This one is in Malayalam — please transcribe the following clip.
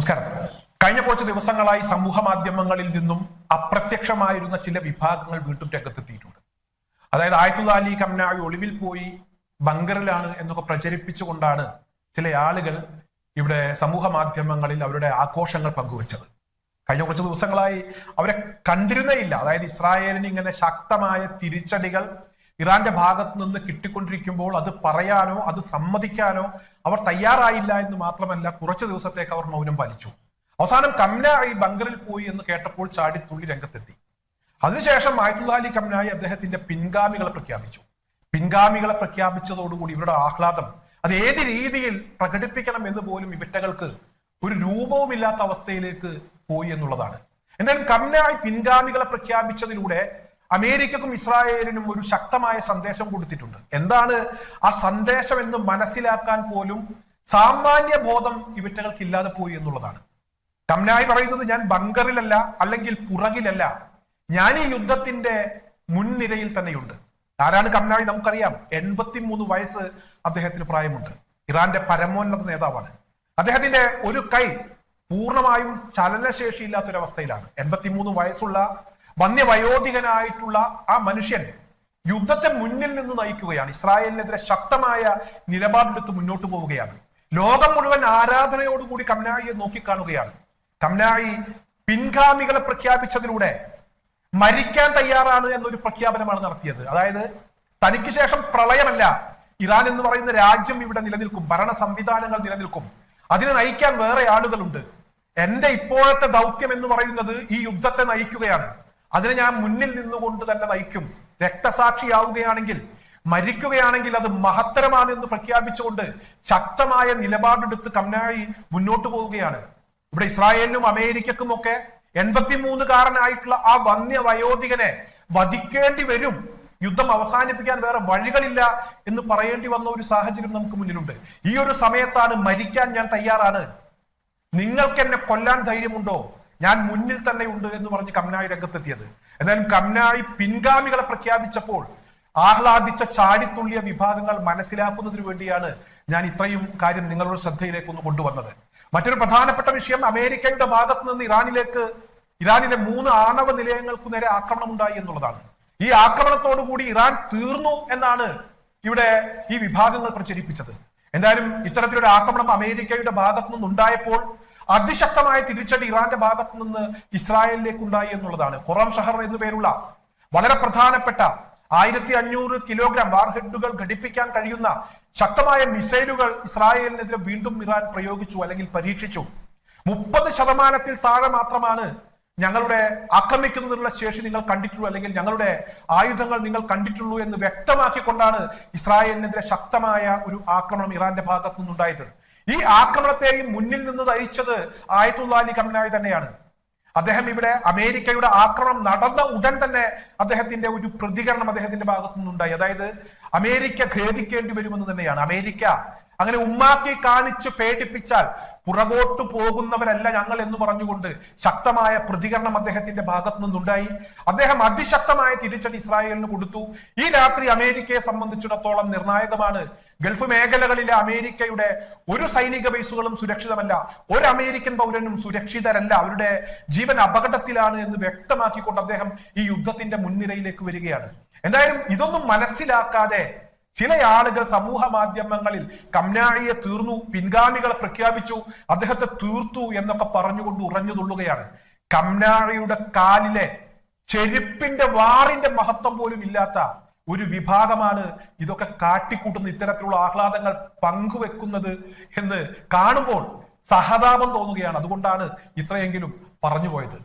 നമസ്കാരം. കഴിഞ്ഞ കുറച്ച് ദിവസങ്ങളായി സമൂഹ മാധ്യമങ്ങളിൽ നിന്നും അപ്രത്യക്ഷമായിരുന്ന ചില വിഭാഗങ്ങൾ വീണ്ടും രംഗത്തെത്തിയിട്ടുണ്ട്. അതായത് ആയത്തുള്ള അലി കംനായി ഒളിവിൽ പോയി ബങ്കറിലാണ് എന്നൊക്കെ പ്രചരിപ്പിച്ചുകൊണ്ടാണ് ചില ആളുകൾ ഇവിടെ സമൂഹ മാധ്യമങ്ങളിൽ അവരുടെ ആഘോഷങ്ങൾ പങ്കുവച്ചത്. കഴിഞ്ഞ കുറച്ച് ദിവസങ്ങളായി അവരെ കണ്ടിരുന്നേയില്ല അതായത് ഇസ്രായേലിന് ഇങ്ങനെ ശക്തമായ തിരിച്ചടികൾ ഇറാന്റെ ഭാഗത്ത് നിന്ന് കിട്ടിക്കൊണ്ടിരിക്കുമ്പോൾ അത് പറയാനോ അത് സമ്മതിക്കാനോ അവർ തയ്യാറായില്ല എന്ന് മാത്രമല്ല കുറച്ചു ദിവസത്തേക്ക് അവർ മൗനം പാലിച്ചു. അവസാനം കംനായി ബംഗറിൽ പോയി എന്ന് കേട്ടപ്പോൾ ചാടിത്തുള്ളി രംഗത്തെത്തി. അതിനുശേഷം ആയത്തുള്ള കംനായി അദ്ദേഹത്തിന്റെ പിൻഗാമികളെ പ്രഖ്യാപിച്ചു. പിൻഗാമികളെ പ്രഖ്യാപിച്ചതോടുകൂടി ഇവരുടെ ആഹ്ലാദം അത് ഏത് രീതിയിൽ പ്രകടിപ്പിക്കണം എന്ന് പോലും ഇവറ്റകൾക്ക് ഒരു രൂപവുമില്ലാത്ത അവസ്ഥയിലേക്ക് പോയി എന്നുള്ളതാണ്. എന്തായാലും കംനായി പിൻഗാമികളെ പ്രഖ്യാപിച്ചതിലൂടെ അമേരിക്കക്കും ഇസ്രായേലിനും ഒരു ശക്തമായ സന്ദേശം കൊടുത്തിട്ടുണ്ട്. എന്താണ് ആ സന്ദേശം എന്ന് മനസ്സിലാക്കാൻ പോലും സാമാന്യ ബോധം ഇവറ്റകൾക്ക് ഇല്ലാതെ പോയി എന്നുള്ളതാണ്. കംനായി പറയുന്നത് ഞാൻ ബങ്കറിലല്ല അല്ലെങ്കിൽ പുറകിലല്ല. ഞാൻ ഈ യുദ്ധത്തിന്റെ മുൻനിരയിൽ തന്നെയുണ്ട്. ആരാണ് കംനായി നമുക്കറിയാം. എൺപത്തിമൂന്ന് വയസ്സ് അദ്ദേഹത്തിന് പ്രായമുണ്ട്. ഇറാന്റെ പരമോന്നത നേതാവാണ്. അദ്ദേഹത്തിന്റെ ഒരു കൈ പൂർണമായും ചലനശേഷിയില്ലാത്തൊരവസ്ഥയിലാണ്. എൺപത്തിമൂന്ന് വയസ്സുള്ള വന്യവയോധികനായിട്ടുള്ള ആ മനുഷ്യൻ യുദ്ധത്തെ മുന്നിൽ നിന്ന് നയിക്കുകയാണ്. ഇസ്രായേലിനെതിരെ ശക്തമായ നിലപാടെടുത്ത് മുന്നോട്ട് പോവുകയാണ്. ലോകം മുഴുവൻ ആരാധനയോടുകൂടി കംനായിയെ നോക്കിക്കാണുകയാണ്. കംനായി പിൻഗാമികളെ പ്രഖ്യാപിച്ചതിലൂടെ മരിക്കാൻ തയ്യാറാണ് എന്നൊരു പ്രഖ്യാപനമാണ് നടത്തിയത്. അതായത് തനിക്ക് ശേഷം പ്രളയമല്ല. ഇറാൻ എന്ന് പറയുന്ന രാജ്യം ഇവിടെ നിലനിൽക്കും. ഭരണ സംവിധാനങ്ങൾ നിലനിൽക്കും. അതിനെ നയിക്കാൻ വേറെ ആളുകളുണ്ട്. എന്റെ ഇപ്പോഴത്തെ ദൗത്യം എന്ന് പറയുന്നത് ഈ യുദ്ധത്തെ നയിക്കുകയാണ്. അതിനെ ഞാൻ മുന്നിൽ നിന്നുകൊണ്ട് തന്നെ നയിക്കും. രക്തസാക്ഷിയാവുകയാണെങ്കിൽ മരിക്കുകയാണെങ്കിൽ അത് മഹത്തരമാണ് എന്ന് പ്രഖ്യാപിച്ചുകൊണ്ട് ശക്തമായ നിലപാടെടുത്ത് കമ്മനായി മുന്നോട്ട് പോവുകയാണ്. ഇവിടെ ഇസ്രായേലിനും അമേരിക്കക്കും ഒക്കെ എൺപത്തിമൂന്നുകാരനായിട്ടുള്ള ആ വന്യ വയോധികനെ വധിക്കേണ്ടി വരും. യുദ്ധം അവസാനിപ്പിക്കാൻ വേറെ വഴികളില്ല എന്ന് പറയേണ്ടി വന്ന ഒരു സാഹചര്യം നമുക്ക് മുന്നിലുണ്ട്. ഈ ഒരു സമയത്താണ് മരിക്കാൻ ഞാൻ തയ്യാറാണ്. നിങ്ങൾക്ക് എന്നെ കൊല്ലാൻ ധൈര്യമുണ്ടോ? ഞാൻ മുന്നിൽ തന്നെ ഉണ്ട് എന്ന് പറഞ്ഞ് കംനായി രംഗത്തെത്തിയത്. എന്നാലും കംനായി പിൻഗാമികളെ പ്രഖ്യാപിച്ചപ്പോൾ ആഹ്ലാദിച്ച ചാടിത്തുള്ളിയ വിഭാഗങ്ങൾ മനസ്സിലാക്കുന്നതിന് വേണ്ടിയാണ് ഞാൻ ഇത്രയും കാര്യം നിങ്ങളുടെ ശ്രദ്ധയിലേക്കൊന്ന് കൊണ്ടുവന്നത്. മറ്റൊരു പ്രധാനപ്പെട്ട വിഷയം അമേരിക്കയുടെ ഭാഗത്ത് നിന്ന് ഇറാനിലേക്ക് ഇറാനിലെ മൂന്ന് ആണവ നിലയങ്ങൾക്ക് നേരെ ആക്രമണം ഉണ്ടായി എന്നുള്ളതാണ്. ഈ ആക്രമണത്തോടു കൂടി ഇറാൻ തീർന്നു എന്നാണ് ഇവിടെ ഈ വിഭാഗങ്ങൾ പ്രചരിപ്പിച്ചത്. എന്തായാലും ഇത്തരത്തിലൊരു ആക്രമണം അമേരിക്കയുടെ ഭാഗത്തു നിന്നുണ്ടായപ്പോൾ അതിശക്തമായ തിരിച്ചടി ഇറാന്റെ ഭാഗത്തു നിന്ന് ഇസ്രായേലിലേക്ക് ഉണ്ടായി എന്നുള്ളതാണ്. ഖുറാം ഷഹർ എന്നു പേരുള്ള വളരെ പ്രധാനപ്പെട്ട ആയിരത്തി അഞ്ഞൂറ് കിലോഗ്രാം വാർഹെഡുകൾ ഘടിപ്പിക്കാൻ കഴിയുന്ന ശക്തമായ മിസൈലുകൾ ഇസ്രായേലിനെതിരെ വീണ്ടും ഇറാൻ പ്രയോഗിച്ചു അല്ലെങ്കിൽ പരീക്ഷിച്ചു. മുപ്പത് ശതമാനത്തിൽ താഴെ മാത്രമാണ് ഞങ്ങളുടെ ആക്രമിക്കുന്നതിനുള്ള ശേഷി നിങ്ങൾ കണ്ടിട്ടുള്ളൂ അല്ലെങ്കിൽ ഞങ്ങളുടെ ആയുധങ്ങൾ നിങ്ങൾ കണ്ടിട്ടുള്ളൂ എന്ന് വ്യക്തമാക്കിക്കൊണ്ടാണ് ഇസ്രായേലിനെതിരെ ശക്തമായ ഒരു ആക്രമണം ഇറാന്റെ ഭാഗത്തു നിന്നുണ്ടായത്. ഈ ആക്രമണത്തെയും മുന്നിൽ നിന്ന് നയിച്ചത് ആയത്തുള്ള അലി കമനായി തന്നെയാണ്. അദ്ദേഹം ഇവിടെ അമേരിക്കയുടെ ആക്രമണം നടന്ന ഉടൻ തന്നെ അദ്ദേഹത്തിന്റെ ഒരു പ്രതികരണം അദ്ദേഹത്തിന്റെ ഭാഗത്തു നിന്നുണ്ടായി അതായത് അമേരിക്ക ഖേദിക്കേണ്ടി വരുമെന്ന് തന്നെയാണ്. അമേരിക്ക അങ്ങനെ ഉമ്മാക്കി കാണിച്ച് പേടിപ്പിച്ചാൽ പുറകോട്ട് പോകുന്നവരല്ല ഞങ്ങൾ എന്ന് പറഞ്ഞുകൊണ്ട് ശക്തമായ പ്രതികരണം അദ്ദേഹത്തിന്റെ ഭാഗത്തു നിന്നുണ്ടായി. അദ്ദേഹം അതിശക്തമായ തിരിച്ചടി ഇസ്രായേലിന് കൊടുത്തു. ഈ രാത്രി അമേരിക്കയെ സംബന്ധിച്ചിടത്തോളം നിർണായകമാണ്. ഗൾഫ് മേഖലകളിലെ അമേരിക്കയുടെ ഒരു സൈനിക ബേസുകളും സുരക്ഷിതമല്ല. ഒരു അമേരിക്കൻ പൗരനും സുരക്ഷിതരല്ല. അവരുടെ ജീവൻ അപകടത്തിലാണ് എന്ന് വ്യക്തമാക്കിക്കൊണ്ട് അദ്ദേഹം ഈ യുദ്ധത്തിന്റെ മുൻനിരയിലേക്ക് വരികയാണ്. എന്തായാലും ഇതൊന്നും മനസ്സിലാക്കാതെ ചില ആളുകൾ സമൂഹ മാധ്യമങ്ങളിൽ കംനാഴിയെ തീർന്നു പിൻഗാമികളെ പ്രഖ്യാപിച്ചു അദ്ദേഹത്തെ തീർത്തു എന്നൊക്കെ പറഞ്ഞുകൊണ്ട് ഉറഞ്ഞു തുള്ളുകയാണ് കംനാഴിയുടെ കാലിലെ ചെരുപ്പിന്റെ വാറിന്റെ മഹത്വം പോലും ഇല്ലാത്ത ഒരു വിഭാഗമാണ് ഇതൊക്കെ കാട്ടിക്കൂട്ടുന്ന ഇത്തരത്തിലുള്ള ആഹ്ലാദങ്ങൾ പങ്കുവെക്കുന്നത് എന്ന് കാണുമ്പോൾ സഹതാപം തോന്നുകയാണ്. അതുകൊണ്ടാണ് ഇത്രയെങ്കിലും പറഞ്ഞുപോയത്